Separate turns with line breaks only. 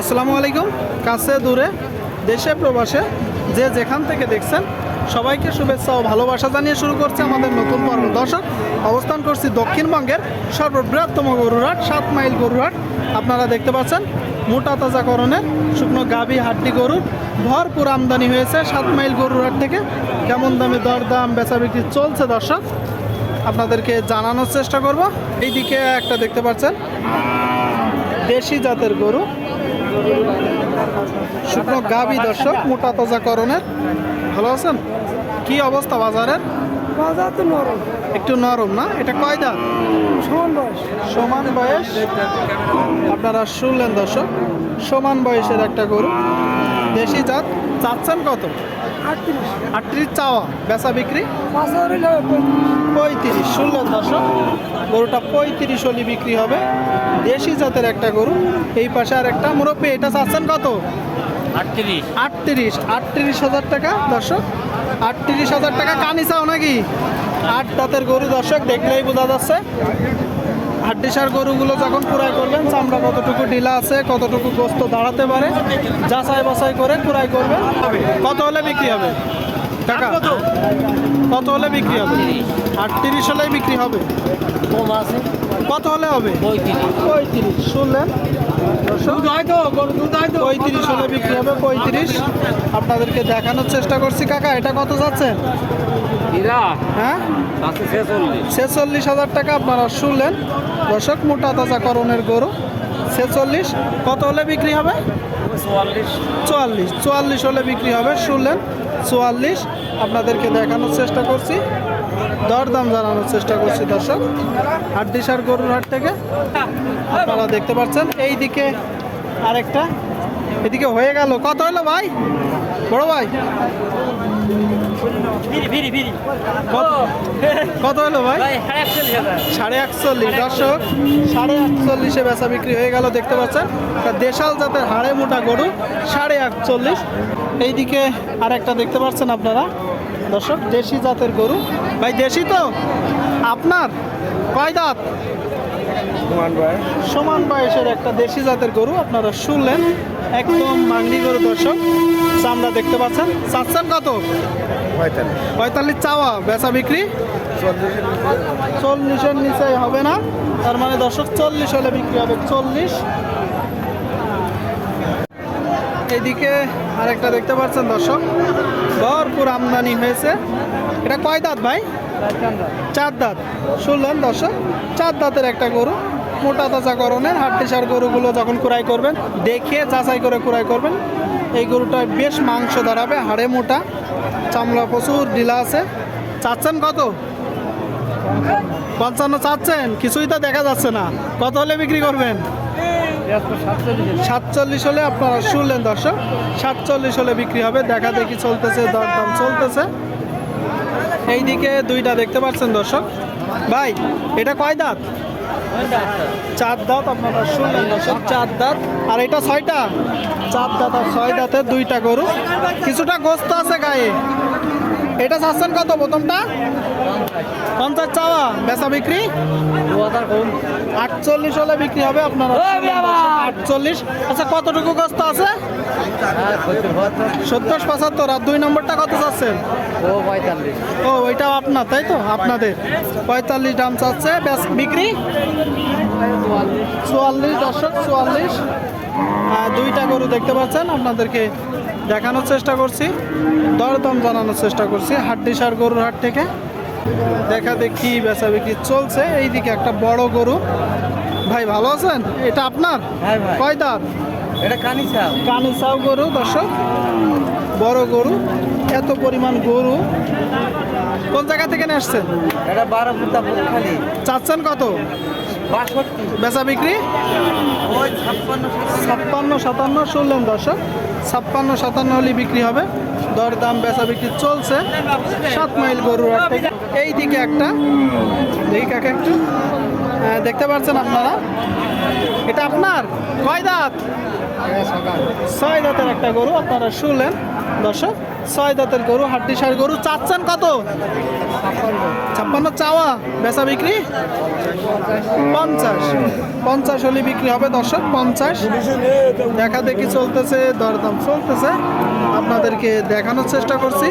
আসসালামু আলাইকুম। কাছে, দূরে, দেশে, প্রবাসে, যে যেখান থেকে দেখছেন, সবাইকে শুভেচ্ছা ও ভালোবাসা জানিয়ে শুরু করছে আমাদের নতুন পর্ব দর্শক। অবস্থান করছি দক্ষিণবঙ্গের সর্ববৃহত্তম গরুরহাট, সাত মাইল গরুরহাট। আপনারা দেখতে পাচ্ছেন, মোটা তাজাকরণের শুকনো গাভী হাড্ডি গরুর ভরপুর আমদানি হয়েছে সাত মাইল গরুরহাট থেকে। কেমন দামে দরদাম বেচা বিক্রি চলছে দর্শক? আপনাদেরকে জানানোর চেষ্টা করব। এইদিকে একটা দেখতে পাচ্ছেন, দেশি জাতের গরু। শুকনো গাবি দর্শক মোটা তাজা করণের ভালো আছেন? কি অবস্থা বাজারের?
বাজার তো নরম।
একটু নরম না? এটা কয় দাঁত?
সমান বয়স।
সমান বয়স? আপনারা শুনলেন দর্শক সমান বয়সের একটা গরু। দেশি জাত চাচ্ছেন কত?
আটত্রিশ।
চাওয়া বেচা বিক্রি?
পঁয়ত্রিশ।
পঁয়ত্রিশ শুনলেন দর্শক গরুটা পঁয়ত্রিশ হলি বিক্রি হবে। দেশি জাতের একটা গরু। এই পাশে আর একটা মুরব্বী এটা চাচ্ছেন কত?
আটত্রিশ।
আটত্রিশ আটত্রিশ হাজার টাকা দর্শক। আটত্রিশ হাজার টাকা কানি চাও নাকি? আট দাঁতের গরু দর্শক দেখলেই বোঝা যাচ্ছে। হাড্ডিসার গরুগুলো যখন কুড়াই করবেন চামড়া কতটুকু ঢিলা আছে কতটুকু গোস্ত দাঁড়াতে পারে যাচাই বাছাই করে কুড়াই করবেন। কত হলে বিক্রি হবে? টাকা কত হলে বিক্রি হবে? আটত্রিশ হলেই বিক্রি হবে?
কম আছে।
কত হলে হবে?
পঁয়ত্রিশ।
শুনলেন? পঁয়ত্রিশ হলে বিক্রি হবে পঁয়ত্রিশ। আপনাদেরকে দেখানোর চেষ্টা করছি। কাকা এটা কত যাচ্ছেন
হীরা
হ্যাঁ?
ছেচল্লিশ।
ছেচল্লিশ হাজার টাকা আপনারা শুনলেন। দর্শক মোটা তাজা করণের গরু। ছেচল্লিশ। কত হলে বিক্রি হবে?
চুয়াল্লিশ।
চুয়াল্লিশ। হলে বিক্রি হবে শুনলেন। চুয়াল্লিশ। আপনাদেরকে দেখানোর চেষ্টা করছি। দরদাম জানানোর চেষ্টা করছি দর্শক। হাড্ডিসার গরুর হাট থেকে। আপনারা দেখতে পাচ্ছেন এই দিকে আরেকটা। এদিকে হয়ে গেল। কত হলো ভাই? বড় ভাই। কত- হলো ভাই?
সাড়ে একচল্লিশ
দর্শক সাড়ে একচল্লিশে বেচা বিক্রি হয়ে গেল দেখতে পাচ্ছেন। দেশাল জাতের হাড়ে মোটা গরু সাড়ে একচল্লিশ। এইদিকে আরেকটা দেখতে পাচ্ছেন আপনারা। দর্শক দেশি জাতের গরু। ভাই দেশি তো? আপনার কয় দাঁত? সমান বয়সের একটা দেশি জাতের গরু আপনারা শুনলেন একদম মান্ডি গরু দর্শক চামড়া দেখতে পাচ্ছেন। চাচ্ছেন কত? পঁয়তাল্লিশ। চাওয়া বেচা বিক্রি? চল্লিশের নিচে হবে না তার মানে দর্শক চল্লিশ হলে বিক্রি হবে চল্লিশ। এদিকে আরেকটা দেখতে পাচ্ছেন দর্শক ভরপুর আমদানি হয়েছে। এটা কয় দাঁত ভাই? চার দাঁত। শুনলেন দর্শক, চার দাঁতের একটা গরু, মোটা তাজা করণের হাড্ডিসার গরুগুলো যখন কুড়াই করবেন, দেখে যাচাই করে কুড়াই করবেন, এই গরুটায় বেশ মাংস দাঁড়াবে হাড়ে মোটা, চামড়া প্রচুর, ঢিলা আছে। চাচ্ছেন কত? পঞ্চান্ন চাচ্ছেন? কিছুই তো দেখা যাচ্ছে না। কত হলে বিক্রি করবেন? সাতচল্লিশ হলে আপনারা শুনলেন দর্শক, সাতচল্লিশ হলে বিক্রি হবে। দেখা দেখি চলতেছে, দরদাম চলতেছে। এইদিকে দুইটা দেখতে পাচ্ছেন দর্শক। ভাই, এটা কয় দাঁত? চার দাঁত আপনারা শুনলেন দর্শক, চার দাঁত। আর এটা ছয়টা? চার দাঁত আর ছয় দাঁতের দুইটা গরু। কিছুটা গোস্ত আছে গায়ে। এটা চাচ্ছেন কত প্রথমটা? পঞ্চাশ চাওয়া। বেচা বিক্রি? আটচল্লিশ হলে বিক্রি হবে আপনারা আটচল্লিশ। আচ্ছা কতটুকু গোস্ত আছে?
সত্তর
পঁচাত্তর। আর দুই নম্বরটা কত চাচ্ছেন?
ও পঁয়তাল্লিশ।
ও ওইটাও আপনার তাই তো? আপনাদের। পঁয়তাল্লিশ দাম চাচ্ছে। বিক্রি? চুয়াল্লিশ দশক চুয়াল্লিশ। দুইটা গরু দেখতে পাচ্ছেন। আপনাদেরকে দেখানোর চেষ্টা করছি দরদাম জানানোর চেষ্টা করছি হাড্ডিসার গরুর হাট থেকে। দেখা দেখি বেচা বিক্রি চলছে এইদিকে একটা বড় গরু। ভাই ভালো আছেন? এটা আপনার?
হ্যাঁ
কয় দাঁত?
এটা কানি চাও
কানিসাও গরু দর্শক। বড় গরু এত পরিমাণ গরু। কোন জায়গা থেকে আসছেন?
এটা বারো ফুটা
চাচ্ছেন কত?
বাষট্টি।
বেচা বিক্রি?
ছাপ্পান্ন,
সাতান্ন শুনলেন দর্শক। ছাপ্পান্ন, সাতান্ন হলে বিক্রি হবে। দর দাম বেচা বিক্রি চলছে। সাত মাইল গরুর এই দিকে একটা। দেখি কাকে একটু। দেখতে পাচ্ছেন আপনারা? এটা আপনার? কয় দাঁত? ছয় দাঁতের একটা গরু আপনারা শুনলেন। দর্শক, ছয় দাঁতের গরু, হাড্ডি সার গরু, চাচ্ছেন কত? ছাপ্পান্ন চাওয়া, বেচা বিক্রি? পঞ্চাশ। পঞ্চাশ হলে বিক্রি হবে দর্শক, পঞ্চাশ। দেখা দেখি চলতেছে, দরদাম চলতেছে। আপনাদেরকে দেখানোর চেষ্টা করছি।